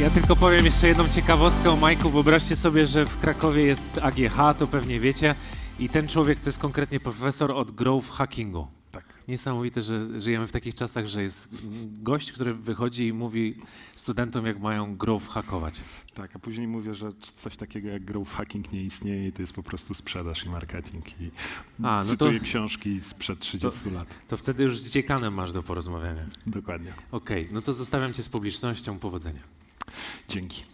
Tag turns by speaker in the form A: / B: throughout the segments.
A: Ja tylko powiem jeszcze jedną ciekawostkę o Majku. Wyobraźcie sobie, że w Krakowie jest AGH, to pewnie wiecie. I ten człowiek to jest konkretnie profesor od growth hackingu.
B: Tak.
A: Niesamowite, że żyjemy w takich czasach, że jest gość, który wychodzi i mówi studentom, jak mają growth hackować.
B: Tak, a później mówię, że coś takiego jak growth hacking nie istnieje i to jest po prostu sprzedaż i marketing. I
A: A, no to-
B: cytuję książki sprzed 30 lat.
A: To wtedy już z dziekanem masz do porozmawiania.
B: Dokładnie.
A: Okej, no to zostawiam cię z publicznością. Powodzenia.
B: Dzięki.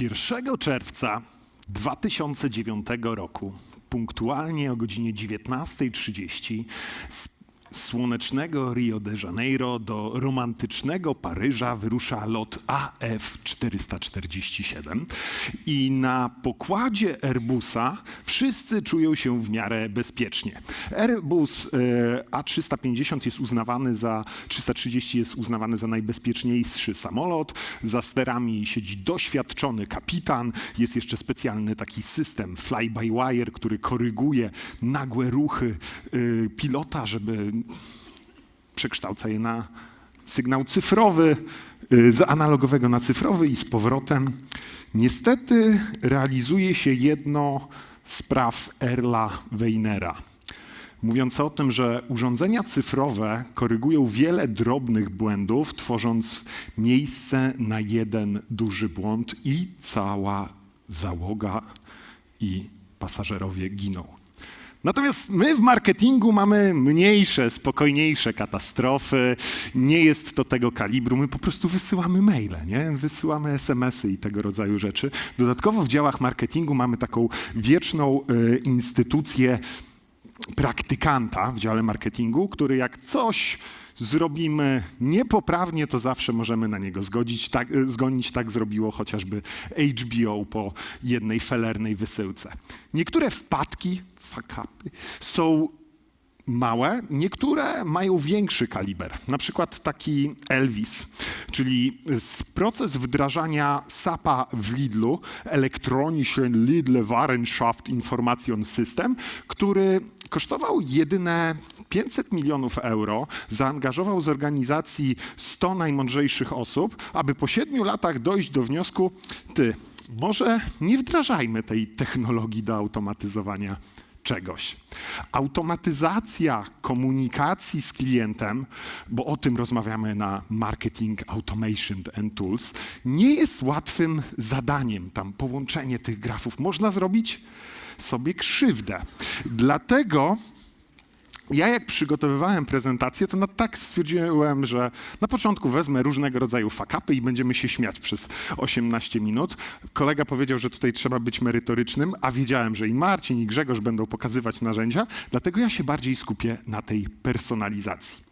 B: 1 czerwca 2009 roku, punktualnie o godzinie 19.30, z słonecznego Rio de Janeiro do romantycznego Paryża wyrusza lot AF-447 i na pokładzie Airbusa wszyscy czują się w miarę bezpiecznie. Airbus e, A350 jest uznawany za, 330 jest uznawany za najbezpieczniejszy samolot. Za sterami siedzi doświadczony kapitan. Jest jeszcze specjalny taki system fly-by-wire, który koryguje nagłe ruchy e, pilota, żeby przekształca je na sygnał cyfrowy, y, z analogowego na cyfrowy i z powrotem. Niestety realizuje się jedno z praw Erla Weinera. Mówiące o tym, że urządzenia cyfrowe korygują wiele drobnych błędów, tworząc miejsce na jeden duży błąd i cała załoga i pasażerowie giną. Natomiast my w marketingu mamy mniejsze, spokojniejsze katastrofy. Nie jest to tego kalibru. My po prostu wysyłamy maile, nie? wysyłamy SMS-y i tego rodzaju rzeczy. Dodatkowo w działach marketingu mamy taką wieczną y, instytucję praktykanta w dziale marketingu, który jak coś zrobimy niepoprawnie, to zawsze możemy na niego zgodzić. Tak, y, zgonić. Tak zrobiło chociażby HBO po jednej felernej wysyłce. Niektóre wpadki, są małe, niektóre mają większy kaliber. Na przykład taki Elvis, czyli proces wdrażania SAP-a w Lidlu, Elektronischen Lidl Warenschaft Information System, który kosztował jedyne 500 milionów euro, zaangażował z organizacji 100 najmądrzejszych osób, aby po 7 latach dojść do wniosku, ty, może nie wdrażajmy tej technologii do automatyzowania czegoś. Automatyzacja komunikacji z klientem, bo o tym rozmawiamy na Marketing Automation and Tools, nie jest łatwym zadaniem. Tam połączenie tych grafów można zrobić sobie krzywdę. Dlatego ja jak przygotowywałem prezentację, to na tak stwierdziłem, że na początku wezmę różnego rodzaju fakapy i będziemy się śmiać przez 18 minut. Kolega powiedział, że tutaj trzeba być merytorycznym, a wiedziałem, że i Marcin, i Grzegorz będą pokazywać narzędzia, dlatego ja się bardziej skupię na tej personalizacji.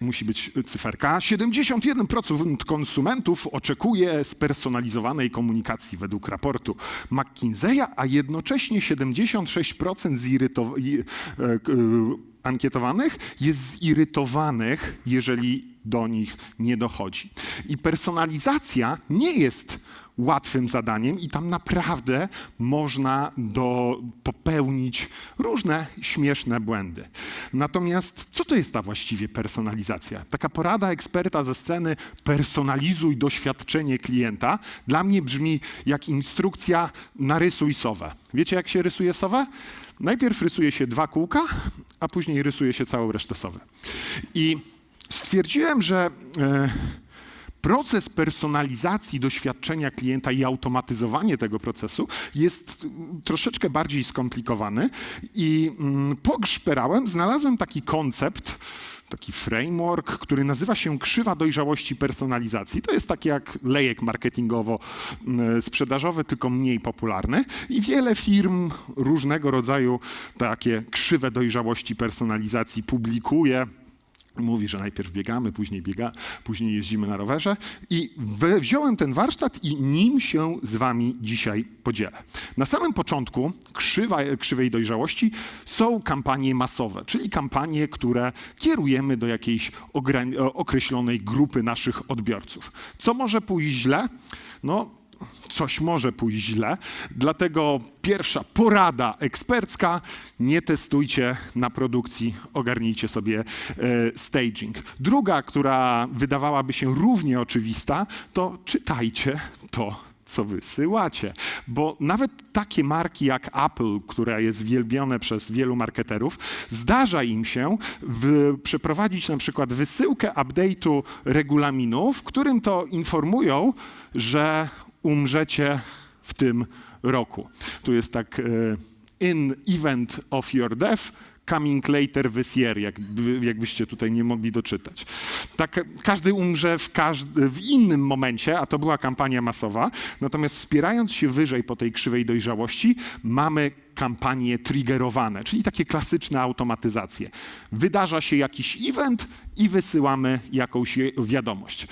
B: Musi być cyferka. 71% konsumentów oczekuje spersonalizowanej komunikacji według raportu McKinseya, a jednocześnie 76% zirytow- i- e, e, ankietowanych jest zirytowanych, jeżeli do nich nie dochodzi. I personalizacja nie jest łatwym zadaniem i tam naprawdę można do, popełnić różne śmieszne błędy. Natomiast co to jest ta właściwie personalizacja? Taka porada eksperta ze sceny personalizuj doświadczenie klienta dla mnie brzmi jak instrukcja narysuj sowę. Wiecie jak się rysuje sowę? Najpierw rysuje się dwa kółka, a później rysuje się całą resztę sowy. I stwierdziłem, że e, proces personalizacji doświadczenia klienta i automatyzowanie tego procesu jest mm, troszeczkę bardziej skomplikowany i mm, pogrzperałem, znalazłem taki koncept, taki framework, który nazywa się krzywa dojrzałości personalizacji. To jest taki jak lejek marketingowo-sprzedażowy, tylko mniej popularny i wiele firm różnego rodzaju takie krzywe dojrzałości personalizacji publikuje. Mówi, że najpierw biegamy, później biega, później jeździmy na rowerze i wziąłem ten warsztat i nim się z wami dzisiaj podzielę. Na samym początku krzywa, krzywej dojrzałości są kampanie masowe, czyli kampanie, które kierujemy do jakiejś określonej grupy naszych odbiorców. Co może pójść źle? No, coś może pójść źle. Dlatego pierwsza porada ekspercka: nie testujcie na produkcji, ogarnijcie sobie e, staging. Druga, która wydawałaby się równie oczywista, to czytajcie to co wysyłacie. Bo nawet takie marki jak Apple, które jest wielbione przez wielu marketerów, zdarza im się w, przeprowadzić na przykład wysyłkę update'u regulaminu, w którym to informują, że umrzecie w tym roku. Tu jest tak e, in event of your death, coming later this year, jakby, jakbyście tutaj nie mogli doczytać. Tak, każdy umrze w, każdy, w innym momencie, a to była kampania masowa, natomiast wspierając się wyżej po tej krzywej dojrzałości, mamy kampanie triggerowane, czyli takie klasyczne automatyzacje. Wydarza się jakiś event i wysyłamy jakąś wiadomość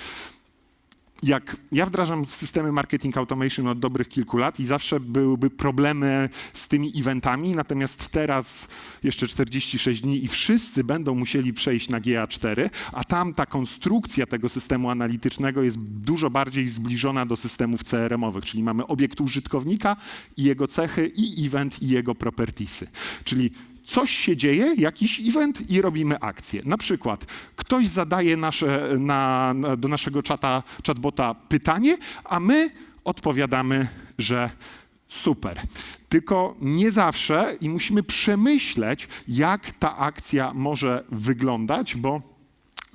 B: jak ja wdrażam systemy marketing automation od dobrych kilku lat i zawsze byłyby problemy z tymi eventami, natomiast teraz jeszcze 46 dni i wszyscy będą musieli przejść na GA4, a tam ta konstrukcja tego systemu analitycznego jest dużo bardziej zbliżona do systemów CRM-owych, czyli mamy obiekt użytkownika i jego cechy i event i jego propertiesy. Czyli coś się dzieje, jakiś event i robimy akcję. Na przykład ktoś zadaje nasze, na, na, do naszego czata, chatbota pytanie, a my odpowiadamy, że super. Tylko nie zawsze i musimy przemyśleć, jak ta akcja może wyglądać, bo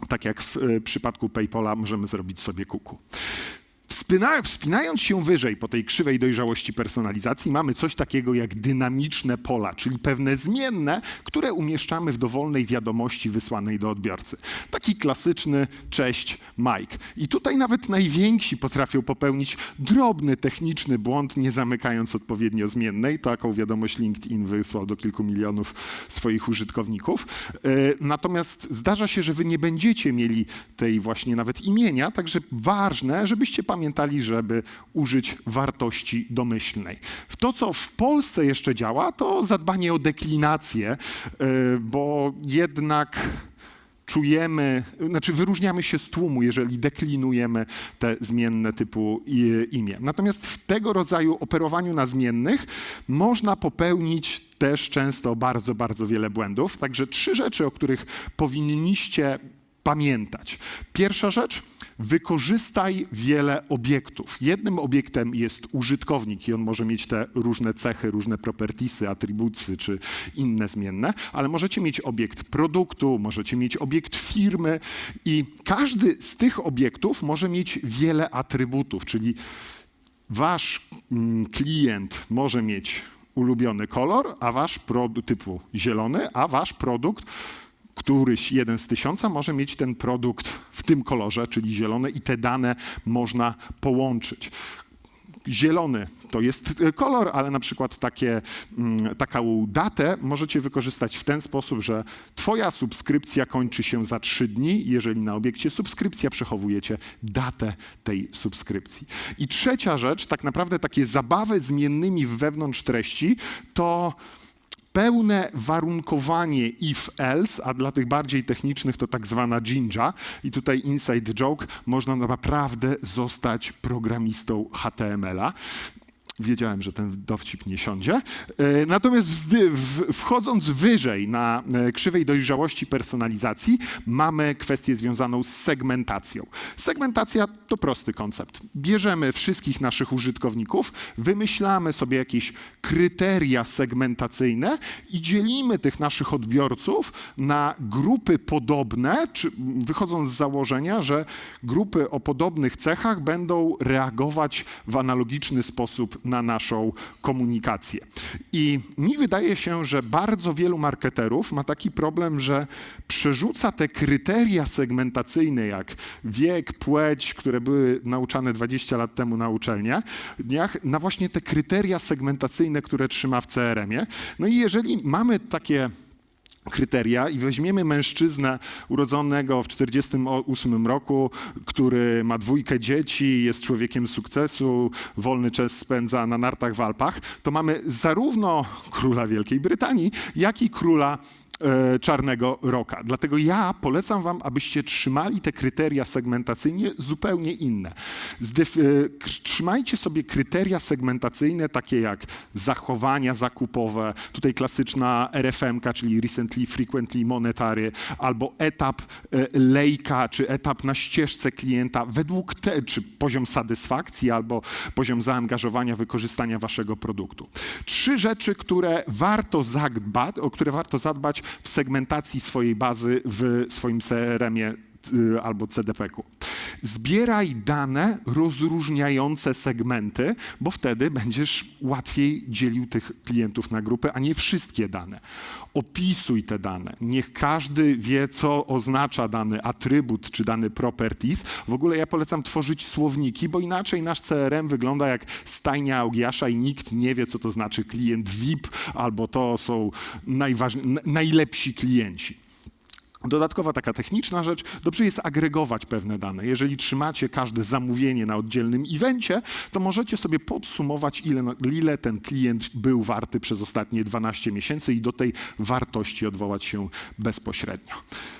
B: tak jak w y, przypadku PayPala możemy zrobić sobie kuku. Wspina, wspinając się wyżej po tej krzywej dojrzałości personalizacji, mamy coś takiego jak dynamiczne pola, czyli pewne zmienne, które umieszczamy w dowolnej wiadomości wysłanej do odbiorcy. Taki klasyczny cześć Mike. I tutaj nawet najwięksi potrafią popełnić drobny techniczny błąd, nie zamykając odpowiednio zmiennej. Taką wiadomość LinkedIn wysłał do kilku milionów swoich użytkowników. E, Natomiast zdarza się, że wy nie będziecie mieli tej właśnie nawet imienia, także ważne, żebyście pamiętali, żeby użyć wartości domyślnej. W to, co w Polsce jeszcze działa, to zadbanie o deklinację, e, bo jednak czujemy, znaczy wyróżniamy się z tłumu, jeżeli deklinujemy te zmienne typu i- imię. Natomiast w tego rodzaju operowaniu na zmiennych można popełnić też często bardzo, bardzo wiele błędów. Także trzy rzeczy, o których powinniście pamiętać. Pierwsza rzecz, wykorzystaj wiele obiektów. Jednym obiektem jest użytkownik i on może mieć te różne cechy, różne propertiesy, atrybuty czy inne zmienne, ale możecie mieć obiekt produktu, możecie mieć obiekt firmy i każdy z tych obiektów może mieć wiele atrybutów, czyli wasz mm, klient może mieć ulubiony kolor, a wasz produkt typu zielony, a wasz produkt któryś jeden z tysiąca może mieć ten produkt w tym kolorze, czyli zielony, i te dane można połączyć. Zielony to jest kolor, ale na przykład takie, mm, taką datę możecie wykorzystać w ten sposób, że Twoja subskrypcja kończy się za trzy dni. Jeżeli na obiekcie subskrypcja przechowujecie datę tej subskrypcji. I trzecia rzecz, tak naprawdę takie zabawy zmiennymi wewnątrz treści, to pełne warunkowanie if-else, a dla tych bardziej technicznych to tak zwana ginja. I tutaj inside joke, można naprawdę zostać programistą HTML-a. Wiedziałem, że ten dowcip nie siądzie. E, Natomiast wchodząc wyżej na e, krzywej dojrzałości personalizacji, mamy kwestię związaną z segmentacją. Segmentacja to prosty koncept. Bierzemy wszystkich naszych użytkowników, wymyślamy sobie jakieś kryteria segmentacyjne i dzielimy tych naszych odbiorców na grupy podobne, czy wychodząc z założenia, że grupy o podobnych cechach będą reagować w analogiczny sposób na naszą komunikację. I mi wydaje się, że bardzo wielu marketerów ma taki problem, że przerzuca te kryteria segmentacyjne, jak wiek, płeć, które były nauczane 20 lat temu na uczelniach, na właśnie te kryteria segmentacyjne, które trzyma w CRM-ie. No i jeżeli mamy takie kryteria i weźmiemy mężczyznę urodzonego w 48 roku, który ma dwójkę dzieci, jest człowiekiem sukcesu, wolny czas spędza na nartach w Alpach, to mamy zarówno króla Wielkiej Brytanii, jak i króla czarnego roka. Dlatego ja polecam wam, abyście trzymali te kryteria segmentacyjnie zupełnie inne. E, trzymajcie sobie kryteria segmentacyjne takie jak zachowania zakupowe, tutaj klasyczna RFM-ka, czyli Recently Frequently Monetary, albo etap e, lejka, czy etap na ścieżce klienta, według te, czy poziom satysfakcji, albo poziom zaangażowania, wykorzystania waszego produktu. Trzy rzeczy, które warto zadbać, o które warto zadbać w segmentacji swojej bazy w swoim CRM-ie y, albo CDP-ku. Zbieraj dane rozróżniające segmenty, bo wtedy będziesz łatwiej dzielił tych klientów na grupy, a nie wszystkie dane. Opisuj te dane. Niech każdy wie, co oznacza dany atrybut czy dany properties. W ogóle ja polecam tworzyć słowniki, bo inaczej nasz CRM wygląda jak stajnia Augiasza i nikt nie wie, co to znaczy klient VIP albo to są najlepsi klienci. Dodatkowa taka techniczna rzecz, dobrze jest agregować pewne dane. Jeżeli trzymacie każde zamówienie na oddzielnym evencie, to możecie sobie podsumować, ile, ile ten klient był warty przez ostatnie 12 miesięcy i do tej wartości odwołać się bezpośrednio.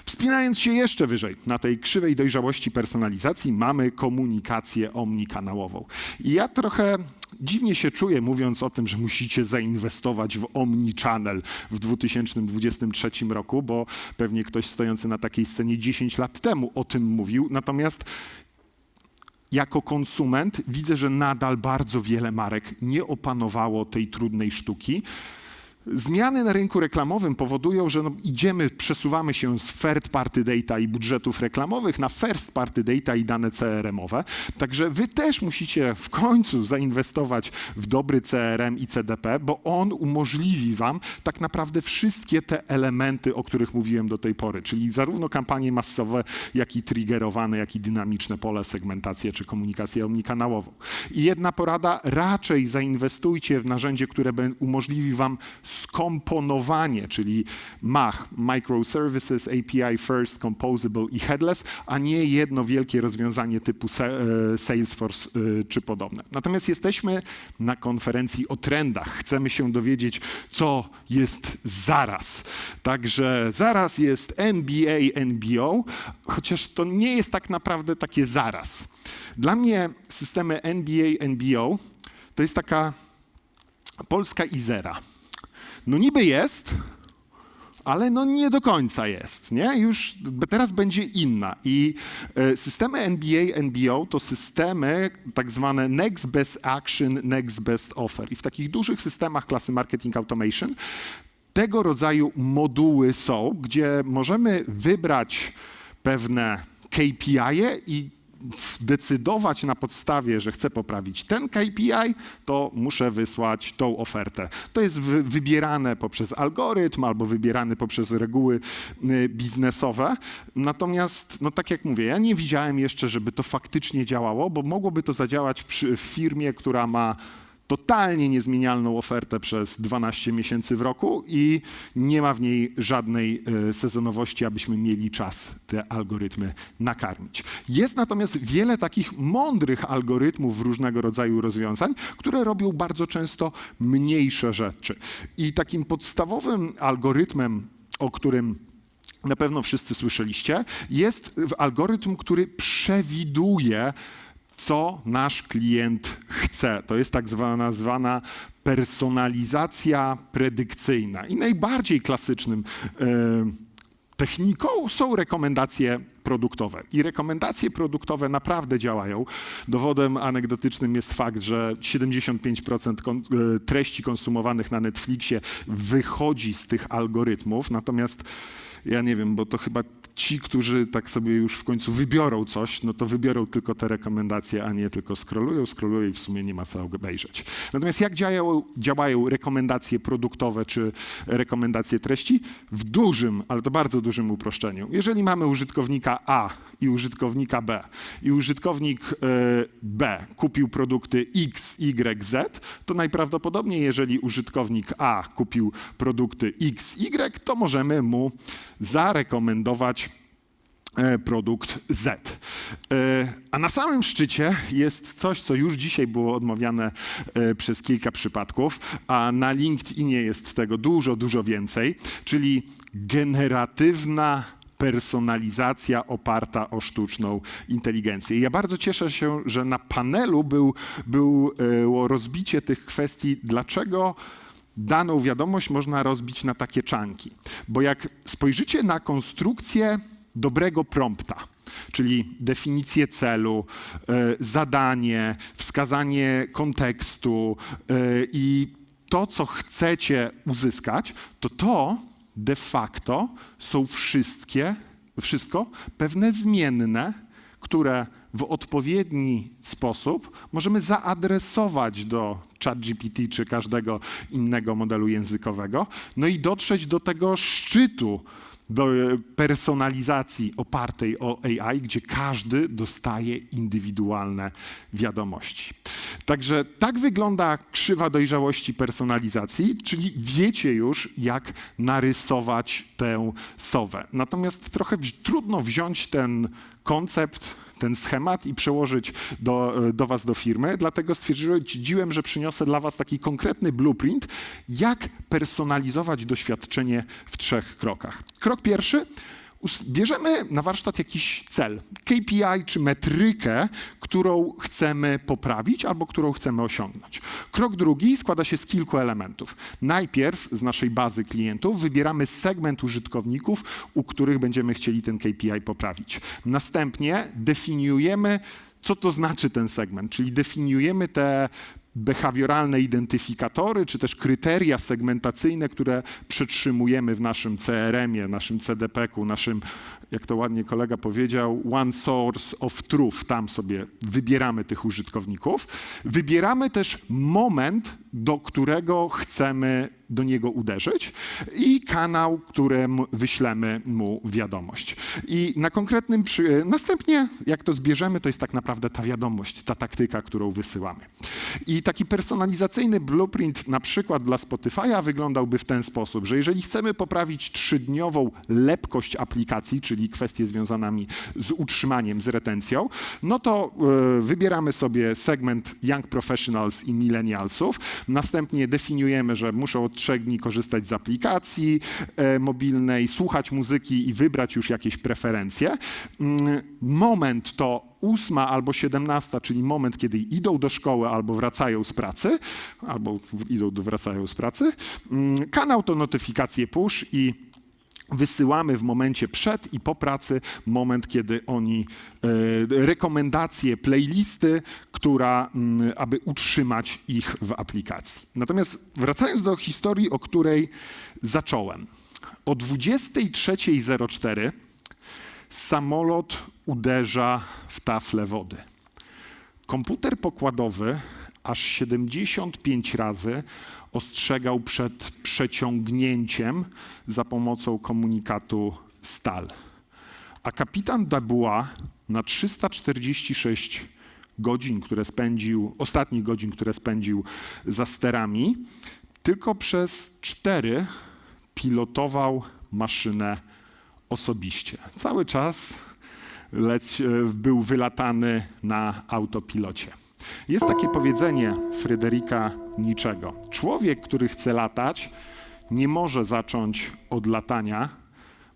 B: Wspinając się jeszcze wyżej, na tej krzywej dojrzałości personalizacji mamy komunikację omnikanałową. I ja trochę dziwnie się czuję, mówiąc o tym, że musicie zainwestować w omnichannel w 2023 roku, bo pewnie ktoś stojący na takiej scenie 10 lat temu o tym mówił. Natomiast jako konsument widzę, że nadal bardzo wiele marek nie opanowało tej trudnej sztuki. Zmiany na rynku reklamowym powodują, że no idziemy, przesuwamy się z third party data i budżetów reklamowych na first party data i dane CRM-owe. Także wy też musicie w końcu zainwestować w dobry CRM i CDP, bo on umożliwi wam tak naprawdę wszystkie te elementy, o których mówiłem do tej pory, czyli zarówno kampanie masowe, jak i triggerowane, jak i dynamiczne pole, segmentację czy komunikację omnikanałową. I jedna porada, raczej zainwestujcie w narzędzie, które umożliwi wam skomponowanie, czyli MAH, Microservices, API First, Composable i Headless, a nie jedno wielkie rozwiązanie typu e, Salesforce e, czy podobne. Natomiast jesteśmy na konferencji o trendach. Chcemy się dowiedzieć, co jest zaraz. Także zaraz jest NBA, NBO, chociaż to nie jest tak naprawdę takie zaraz. Dla mnie systemy NBA, NBO to jest taka polska Izera. No niby jest, ale no nie do końca jest, nie? Już teraz będzie inna. I e, systemy NBA, NBO to systemy tak zwane Next Best Action, Next Best Offer. I w takich dużych systemach klasy Marketing Automation tego rodzaju moduły są, gdzie możemy wybrać pewne KPI -e i decydować na podstawie, że chcę poprawić ten KPI, to muszę wysłać tą ofertę. To jest wy, wybierane poprzez algorytm albo wybierane poprzez reguły y, biznesowe. Natomiast, no tak jak mówię, ja nie widziałem jeszcze, żeby to faktycznie działało, bo mogłoby to zadziałać przy, w firmie, która ma totalnie niezmienialną ofertę przez 12 miesięcy w roku i nie ma w niej żadnej e, sezonowości, abyśmy mieli czas te algorytmy nakarmić. Jest natomiast wiele takich mądrych algorytmów różnego rodzaju rozwiązań, które robią bardzo często mniejsze rzeczy. I takim podstawowym algorytmem, o którym na pewno wszyscy słyszeliście, jest algorytm, który przewiduje, co nasz klient chce. To jest tak zwana, zwana personalizacja predykcyjna. I najbardziej klasycznym e, techniką są rekomendacje produktowe. I rekomendacje produktowe naprawdę działają. Dowodem anegdotycznym jest fakt, że 75% kon- e, treści konsumowanych na Netflixie wychodzi z tych algorytmów. Natomiast ja nie wiem, bo to chyba ci, którzy tak sobie już w końcu wybiorą coś, no to wybiorą tylko te rekomendacje, a nie tylko scrollują, scrollują i w sumie nie ma co obejrzeć. Natomiast jak działają, działają rekomendacje produktowe czy rekomendacje treści? W dużym, ale to bardzo dużym uproszczeniu. Jeżeli mamy użytkownika A i użytkownika B i użytkownik e, B kupił produkty X, Y, Z, to najprawdopodobniej, jeżeli użytkownik A kupił produkty X, Y, to możemy mu zarekomendować e, produkt Z. E, A na samym szczycie jest coś, co już dzisiaj było odmawiane e, przez kilka przypadków, a na LinkedInie jest tego dużo, dużo więcej, czyli generatywna personalizacja oparta o sztuczną inteligencję. I ja bardzo cieszę się, że na panelu był, było rozbicie tych kwestii, dlaczego daną wiadomość można rozbić na takie czanki. Bo jak spojrzycie na konstrukcję dobrego prompta, czyli definicję celu, e, zadanie, wskazanie kontekstu e, i to, co chcecie uzyskać, to to de facto są wszystkie, wszystko pewne zmienne, które w odpowiedni sposób możemy zaadresować do ChatGPT czy każdego innego modelu językowego, no i dotrzeć do tego szczytu do e, personalizacji opartej o AI, gdzie każdy dostaje indywidualne wiadomości. Także tak wygląda krzywa dojrzałości personalizacji, czyli wiecie już, jak narysować tę sowę. Natomiast trochę trudno wziąć ten koncept, ten schemat i przełożyć do, do Was, do firmy. Dlatego stwierdziłem, że przyniosę dla Was taki konkretny blueprint, jak personalizować doświadczenie w trzech krokach. Krok pierwszy. Bierzemy na warsztat jakiś cel, KPI czy metrykę, którą chcemy poprawić albo którą chcemy osiągnąć. Krok drugi składa się z kilku elementów. Najpierw z naszej bazy klientów wybieramy segment użytkowników, u których będziemy chcieli ten KPI poprawić. Następnie definiujemy, co to znaczy ten segment, czyli definiujemy te behawioralne identyfikatory, czy też kryteria segmentacyjne, które przetrzymujemy w naszym CRM-ie, naszym CDP-ku, naszym, jak to ładnie kolega powiedział, one source of truth. Tam sobie wybieramy tych użytkowników. Wybieramy też moment, do którego chcemy do niego uderzyć i kanał, którym wyślemy mu wiadomość. I na konkretnym przy... następnie, jak to zbierzemy, to jest tak naprawdę ta wiadomość, ta taktyka, którą wysyłamy. I taki personalizacyjny blueprint na przykład dla Spotify'a wyglądałby w ten sposób, że jeżeli chcemy poprawić trzydniową lepkość aplikacji, czyli kwestie związane z utrzymaniem, z retencją, no to e, wybieramy sobie segment Young Professionals i Millennialsów, następnie definiujemy, że muszą od trzech dni korzystać z aplikacji e, mobilnej, słuchać muzyki i wybrać już jakieś preferencje. Mm, Moment to ósma albo siedemnasta, czyli moment, kiedy idą do szkoły albo wracają z pracy, albo idą wracają z pracy. Mm, Kanał to notyfikacje push i wysyłamy w momencie przed i po pracy, moment, kiedy oni e, rekomendacje, playlisty, która, mm, aby utrzymać ich w aplikacji. Natomiast wracając do historii, o której zacząłem. O 23.04 samolot uderza w taflę wody. Komputer pokładowy aż 75 razy ostrzegał przed przeciągnięciem za pomocą komunikatu STAL. A kapitan Dubois na 346 godzin, które spędził, ostatnich godzin, które spędził za sterami, tylko przez cztery pilotował maszynę osobiście. Cały czas lec, e, był wylatany na autopilocie. Jest takie powiedzenie Fryderyka Niczego. Człowiek, który chce latać, nie może zacząć od latania,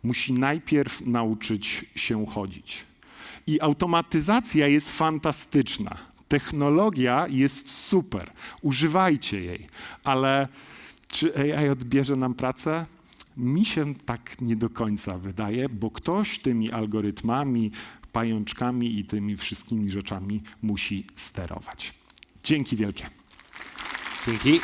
B: musi najpierw nauczyć się chodzić. I automatyzacja jest fantastyczna. Technologia jest super. Używajcie jej, ale czy AI odbierze nam pracę? Mi się tak nie do końca wydaje, bo ktoś tymi algorytmami, pajączkami i tymi wszystkimi rzeczami musi sterować. Dzięki wielkie.
A: Dzięki.